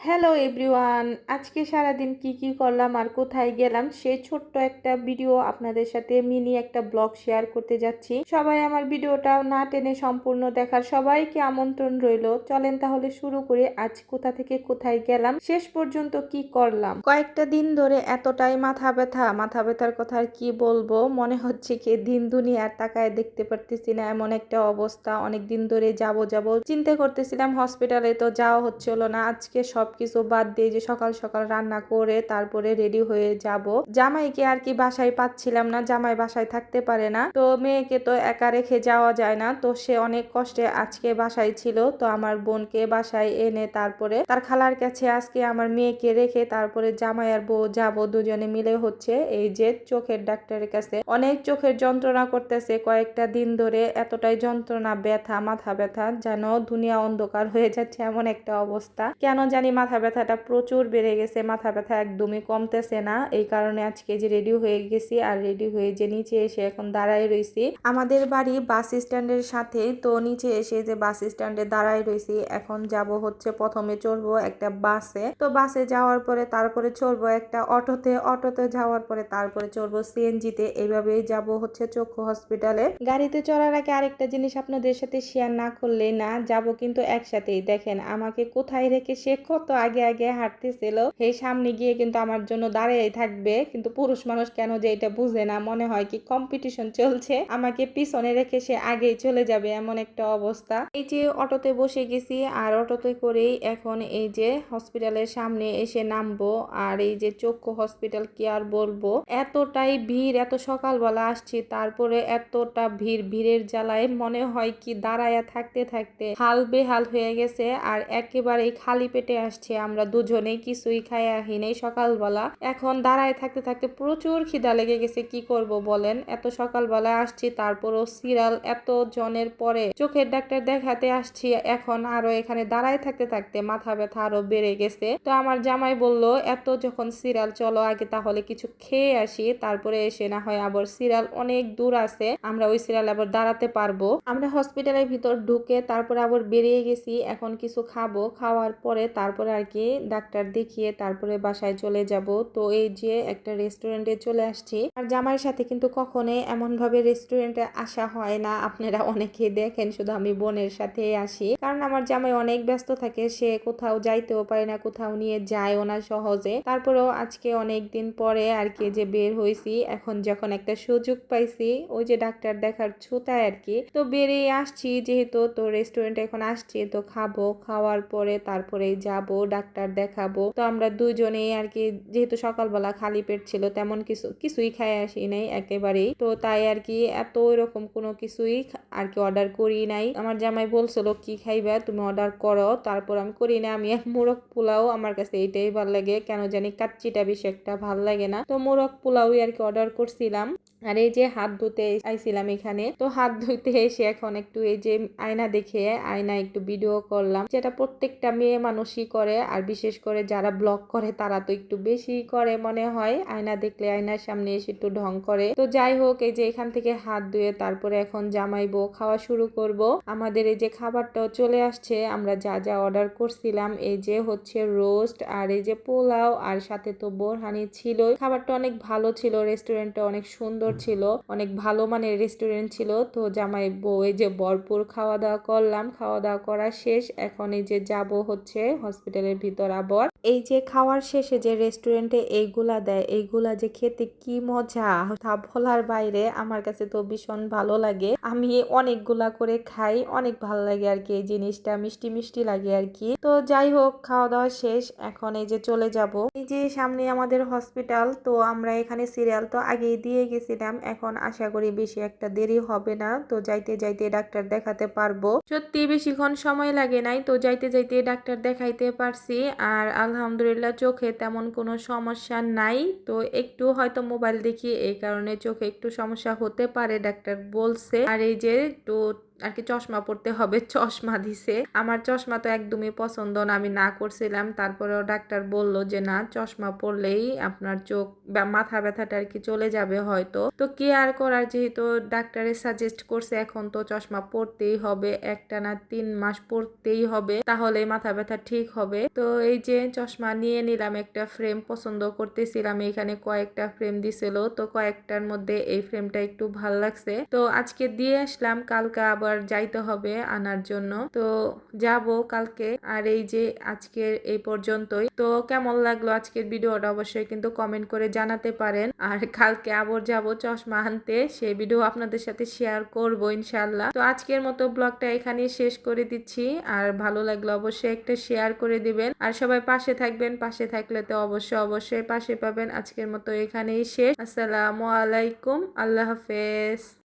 Hello everyone আজকে সারাদিন কি কি করলাম আর কোথায় গেলাম, সেই ছোট্ট একটা ভিডিও আপনাদের সাথে মিনি একটা ব্লগ শেয়ার করতে যাচ্ছি। সবাই আমার ভিডিওটা না টেনে সম্পূর্ণ দেখার সবাইকে আমন্ত্রণ রইল। চলেন তাহলে শুরু করে। আজ কোথা থেকে কোথায় গেলাম, শেষ পর্যন্ত কি করলাম? কয়েকটা দিন ধরে এতটাই মাথা ব্যথা। মাথা ব্যথার কথা আর কি বলব? মনে হচ্ছে কি দিন দুনিয়ার তাকায় দেখতে পারতেছি না। এমন একটা অবস্থা। অনেক দিন ধরে যাব যাব চিন্তা করতেছিলাম হসপিটালে তো যাওয়া হচ্ছিল না। আজকে সবকিছু বাদ দিয়ে যে সকাল সকাল রান্না করে তারপরে রেডি হয়ে যাব। জামাইকে আর কি বাসায় পাচ্ছিলাম না, জামাই বাসায় থাকতে পারে না। তো মেয়েকে তো একা রেখে যাওয়া যায় না, তো সে অনেক কষ্টে আজকে বাসায় ছিল। তো আমার বোনকে বাসায় এনে তারপরে তার খালার কাছে আজকে আমার মেয়েকে রেখে তারপরে জামাই আর বউ যাব, দুজনে মিলে হচ্ছে। এই যে চোখের ডাক্তারের কাছে অনেক চোখের যন্ত্রণা করতেছে, কয়েকটা দিন ধরে এতটাই যন্ত্রণা, ব্যথা, মাথা ব্যথা, যেন দুনিয়া অন্ধকার হয়ে যাচ্ছে এমন একটা অবস্থা। কেন জানি মাথা ব্যথাটা প্রচুর বেড়ে গেছে, মাথা ব্যথা একদমই কমতেছে না। এই কারণে আজকে যে রেডি হয়ে গেছি আর রেডি হয়ে যে নিচে এসে এখন দাঁড়ায় রয়েছি আমাদের বাড়ি বাস স্ট্যান্ডের সাথে, তো নিচে এসে যে বাস স্ট্যান্ডে দাঁড়ায় রয়েছি এখন যাব হচ্ছে প্রথমে চড়বো একটা বাসে। তো বাসে যাওয়ার পরে তারপরে চড়বো একটা অটোতে অটোতে যাওয়ার পরে তারপরে চড়বো সিএনজিতে এইভাবেই যাব হচ্ছে চক্ষু হসপিটালে গাড়িতে চড়ার আগে আরেকটা জিনিস আপনাদের সাথে শেয়ার না করলে না, যাব কিন্তু একসাথেই। দেখেন, আমাকে কোথায় রেখে সে কত আগে আগে হাঁটতেছিল। সেই সামনে গিয়ে কিন্তু আমার জন্য দাঁড়িয়ে থাকবে। কিন্তু পুরুষ মানুষ কেন যে এটা বুঝে না? মনে হয় কি কম্পিটিশন চলছে। আমাকে পিছনে রেখে সে আগেই চলে যাবে এমন একটা অবস্থা। এই যে অটোতে বসে গেছি, আর অটোতে করেই এখন এই যে হসপিটালের সামনে এসে নামবো, আর এই যে চক্ষু হসপিটাল কি আর বলব? এতটাই ভিড়, এত সকালবেলা আসছি, তারপরে এতটা ভিড়, ভিড়ের জ্বালায় মনে হয় কি দাঁড়ায়া থাকতে থাকতে হাল বেহাল হয়ে গেছে, আর একেবারেই খালি পেটে আসছে। আমরা দুজনেই কিছুই খাই আহি নেই সকালবেলা। এখন দাঁড়ায় থাকতে থাকতে প্রচুর খিদা লেগে গেছে, কি করব বলেন? এত সকালবেলা আসছি, তারপরও সিরিয়াল এত জনের পরে চোখের ডাক্তার দেখাতে আসছি। এখন আরও এখানে দাঁড়ায় থাকতে থাকতে মাথা ব্যথা আরও বেড়ে গেছে। তো আমার জামাই বলল, এত যখন সিরিয়াল চলো আগে তাহলে কিছু খেয়ে আসি, তারপরে এসে না হয় আবার সিরাল অনেক দূর আছে, আমরা ওই সিরিয়াল আবার দাঁড়াতে পারব। আমরা হসপিটালের ভিতর ঢুকে তারপরে আবার বেরিয়ে গেছি, এখন কিছু খাব। খাওয়ার পরে তারপরে আর কি ডাক্তার দেখিয়ে তারপরে বাসায় চলে যাব। তো এই যে একটা রেস্টুরেন্টে চলে আসছি। আর জামাইয়ের সাথে কিন্তু কখনোই এমন ভাবে রেস্টুরেন্টে আসা হয় না। আপনারা অনেকে দেখেন, শুধু আমি বোনের সাথে আসি। কারণ আমার জামাই অনেক ব্যস্ত থাকে, সে কোথাও যাইতেও পারে না, কোথাও নিয়ে যায়ও না সহজে। তারপরেও আজকে অনেক দিন পরে আর কি যে বের হয়েছি এখন যখন একটা সুযোগ পাইছি, ওই যে ডাক্তার দেখার ছুতায় আর কি তো বেরিয়ে আসছি, যেহেতু তো রেস্টুরেন্টে এখন আসছি, তো খাব। খাওয়ার পরে তারপরে যাব। ডাক্তার দেখাবো। তো আমরা দুজনেই আর কি, যেহেতু সকালবেলা খালি পেট ছিল, তেমন কিছু, কিছুই খাই আসি নাই একেবারেই। তো তাই আর কি, এত এরকম কোনো কিছুই আর কি অর্ডার করি নাই। আমার জামাই বলছিল, কি খাইবা? তুমি অর্ডার করো। তারপর আমি করি না, আমি মোরগ পোলাও আমার কাছে এইটাই ভালো লাগে। কেন জানি কাচ্চিটা বেশি একটা ভালো লাগে না। তো মোরগ পোলাওই আর কি অর্ডার করছিলাম। আর এই যে হাত ধুতে আইছিলাম এখানে, তো হাত ধুতে এসে এখন একটু এই যে আয়না দেখে আয়না একটু ভিডিও করলাম, যেটা প্রত্যেকটা মেয়ে মানুষই করে, আর বিশেষ করে যারা ব্লগ করে তারা তো একটু বেশি করে মনে হয়, আয়না দেখলে আয়নার সামনে এসে একটু ঢং করে। তো যাই হোক, এই যে এখান থেকে হাত ধুয়ে তারপরে এখন জামাইবো খাওয়া শুরু করব। আমাদের এই যে খাবারটাও চলে আসছে, আমরা যা যা অর্ডার করছিলাম, এই যে হচ্ছে রোস্ট আর এই যে পোলাও, আর সাথে তো বোরহানি ছিল খাবারটা অনেক ভালো ছিল রেস্টুরেন্টটা অনেক সুন্দর ছিল, অনেক ভালো মানের রেস্টুরেন্ট ছিল। তো জামাই বউ, এই যে ভরপুর খাওয়া দাওয়া করলাম খাওয়া দাওয়া করা শেষ। এখন এই যে যাব হচ্ছে হসপিটালের ভিতর আবার। এই যে খাওয়ার শেষে যে রেস্টুরেন্টে এইগুলা দেয়, এইগুলা যে খেতে কি মজা, তা বলার বাইরে আমার কাছে তো ভীষণ ভালো লাগে। আমি অনেকগুলা করে খাই, অনেক ভালো লাগে আর কি এই জিনিসটা, মিষ্টি মিষ্টি লাগে আর কি। তো যাই হোক খাওয়া দাওয়া শেষ, এখন এই যে চলে যাব। এই যে সামনে আমাদের হসপিটাল তো আমরা এখানে সিরিয়াল তো আগেই দিয়ে গেছিলাম, এখন আশা করি বেশি একটা দেরি হবে না। তো যাইতে যাইতে ডাক্তার দেখাতে পারব। সত্যি বেশিক্ষণ সময় লাগে নাই, তো যাইতে যাইতে ডাক্তার দেখাইতে পারছি। আর আলহামদুলিল্লাহ চোখে তেমন কোনো সমস্যা নাই। তো একটু হয়তো মোবাইল দেখি, এই কারণে চোখে একটু সমস্যা হতে পারে, ডাক্তার বলছে। আর এই যে একটু আর কি চশমা পড়তে হবে, চশমা দিছে। আমার চশমা তো একদমই পছন্দ না, আমি না করছিলাম। তারপরেও ডাক্তার বলল যে, না, চশমা পরলেই আপনার চোখ মাথা ব্যথাটা আর কি চলে যাবে হয়তো। তো কি আর করার যেহেতু ডাক্তারে সাজেস্ট করছে, এখন তো চশমা পরতেই হবে। একটা না তিন মাস পরতেই হবে, তাহলে মাথা ব্যথা ঠিক হবে। তো এই যে চশমা নিয়ে নিলাম, একটা ফ্রেম পছন্দ করতেছিলাম। এখানে কয়েকটা ফ্রেম দিছিল, তো কয়েকটার মধ্যে এই ফ্রেমটা একটু ভালো লাগছে। তো আজকে দিয়ে আসলাম, কালকে আবার যাইতে হবে আনার জন্য। তো যাব কালকে। আর এই যে আজকের এই পর্যন্তই। তো কেমন লাগল আজকের ভিডিওটা অবশ্যই কিন্তু কমেন্ট করে জানাতে পারেন। আর কালকে আবার যাব চশমা আনতে। সেই ভিডিও আপনাদের সাথে শেয়ার করব ইনশাল্লাহ তো আজকের মতো ব্লগটা এখানেই শেষ করে দিচ্ছি। আর ভালো লাগল অবশ্যই একটা শেয়ার করে দিবেন। আর সবাই পাশে থাকবেন। পাশে থাকলে তো অবশ্যই অবশ্যই পাশে পাবেন। আজকের মতো এখানেই শেষ। আসসালামু আলাইকুম। আল্লাহ হাফেজ।